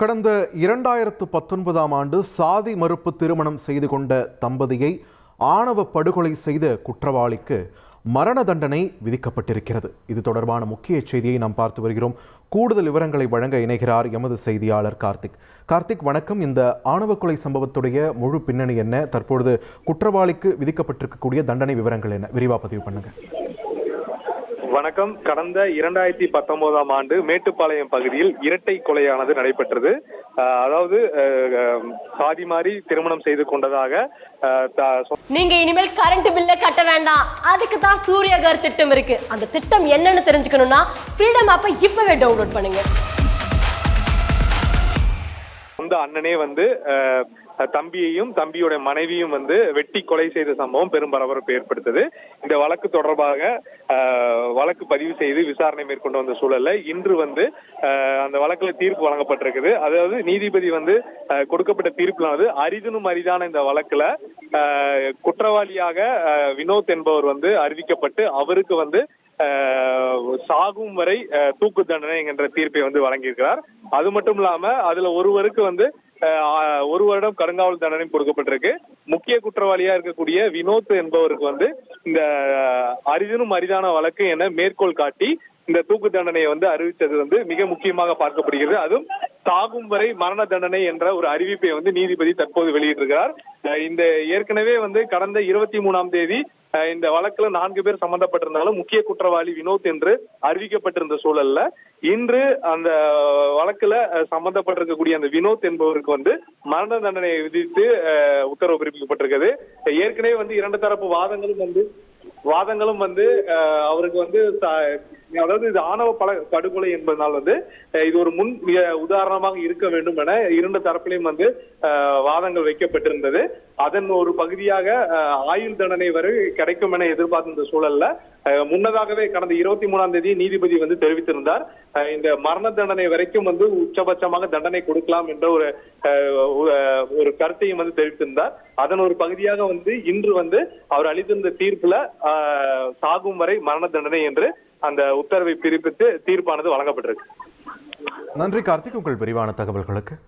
கடந்த இரண்டாயிரத்து பத்தொன்பதாம் ஆண்டு சாதி மறுப்பு திருமணம் செய்து கொண்ட தம்பதியை ஆணவ படுகொலை செய்த குற்றவாளிக்கு மரண தண்டனை விதிக்கப்பட்டிருக்கிறது. இது தொடர்பான முக்கிய செய்தியை நாம் பார்த்து வருகிறோம். கூடுதல் விவரங்களை வழங்க இணைகிறார் எமது செய்தியாளர் கார்த்திக். கார்த்திக் வணக்கம். இந்த ஆணவ கொலை சம்பவத்துடைய முழு பின்னணி என்ன? தற்பொழுது குற்றவாளிக்கு விதிக்கப்பட்டிருக்கக்கூடிய தண்டனை விவரங்கள் என்ன? விரிவா பதிவு பண்ணுங்கள் வணக்கம். கடந்த இரண்டாயிரத்தி பத்தொன்பதாம் ஆண்டு மேட்டுப்பாளையம் பகுதியில் இரட்டை கொலையானது நடைபெற்றது. அதாவது சாதி மாறி திருமணம் செய்து கொண்டதாக நீங்க இனிமேல் கரண்ட் பில்ல கட்ட வேண்டாம். அதுக்கு தான் சூரியகர் திட்டம் இருக்கு. அந்த திட்டம் என்னன்னு தெரிஞ்சுக்கணும்னா ஃப்ரீடம் ஆப்பை இப்பவே டவுன்லோட் பண்ணுங்க. வந்து அண்ணனே வந்து தம்பியையும் தம்பியோட மனைவியும் வந்து வெட்டி கொலை செய்த சம்பவம் பெரும் பரபரப்பு ஏற்படுத்தது. இந்த வழக்கு தொடர்பாக வழக்கு பதிவு செய்து விசாரணை மேற்கொண்டு வந்த சூழல்ல இன்று வந்து அந்த வழக்குல தீர்ப்பு வழங்கப்பட்டிருக்குது. அதாவது நீதிபதி வந்து கொடுக்கப்பட்ட தீர்ப்பிலானது அரிதனும் அரிதான இந்த வழக்குல குற்றவாளியாக வினோத் என்பவர் வந்து அறிவிக்கப்பட்டு அவருக்கு வந்து சாகும் வரை தூக்கு தண்டனை என்கின்ற தீர்ப்பை வந்து வழங்கியிருக்கிறார். அது மட்டும் இல்லாம அதுல ஒருவருக்கு வந்து ஒரு வருடம் கருங்காவல் தண்டனை கொடுக்கப்பட்டிருக்கு. முக்கிய குற்றவாளியா இருக்கக்கூடிய வினோத் என்பவருக்கு வந்து இந்த அரிதனும் அரிதினும் அரிதான வழக்கு என மேற்கோள் காட்டி இந்த தூக்கு தண்டனையை வந்து அறிவித்தது வந்து மிக முக்கியமாக பார்க்கப்படுகிறது. அதுவும் சாகும் வரை மரண தண்டனை என்ற ஒரு அறிவிப்பை வந்து நீதிபதி தற்போது வெளியிட்டிருக்கிறார். இந்த ஏற்கனவே வந்து கடந்த இருபத்தி மூணாம் தேதி இந்த வழக்குல நான்கு பேர் சம்பந்தப்பட்டிருந்தாலும் முக்கிய குற்றவாளி வினோத் என்று அறிவிக்கப்பட்டிருந்த சூழல்ல இன்று அந்த வழக்குல சம்பந்தப்பட்டிருக்கக்கூடிய அந்த வினோத் என்பவருக்கு வந்து மரண தண்டனையை விதித்து உத்தரவு பிறப்பிக்கப்பட்டிருக்கிறது. ஏற்கனவே வந்து இரண்டு தரப்பு வாதங்களும் வந்து வாதங்களும் வந்து அவருக்கு வந்து அதாவது இது ஆணவ பல படுகொலை என்பதனால் வந்து இது ஒரு முன் உதாரணமாக இருக்க வேண்டும் என இரண்டு தரப்பிலையும் வந்து வாதங்கள் வைக்கப்பட்டிருந்தது. அதன் ஒரு பகுதியாக அஹ், ஆயுள் தண்டனை வரை கிடைக்கும் என எதிர்பார்த்திருந்த சூழல்ல முன்னதாகவே கடந்த இருபத்தி மூணாம் தேதி நீதிபதி வந்து தெரிவித்திருந்தார். அஹ், இந்த மரண தண்டனை வரைக்கும் வந்து உச்சபட்சமாக தண்டனை கொடுக்கலாம் என்ற ஒரு அஹ், ஒரு- கருத்தையும் வந்து தெரிவித்திருந்தார். அதன் ஒரு பகுதியாக வந்து இன்று வந்து அவர் அளித்திருந்த தீர்ப்புல சாகும் வரை மரண தண்டனை என்று அந்த உத்தரவை பிறப்பித்து தீர்ப்பானது வழங்கப்பட்டிருக்கு. நன்றி கார்த்திக். உங்கள் விரிவான தகவல்களுக்கு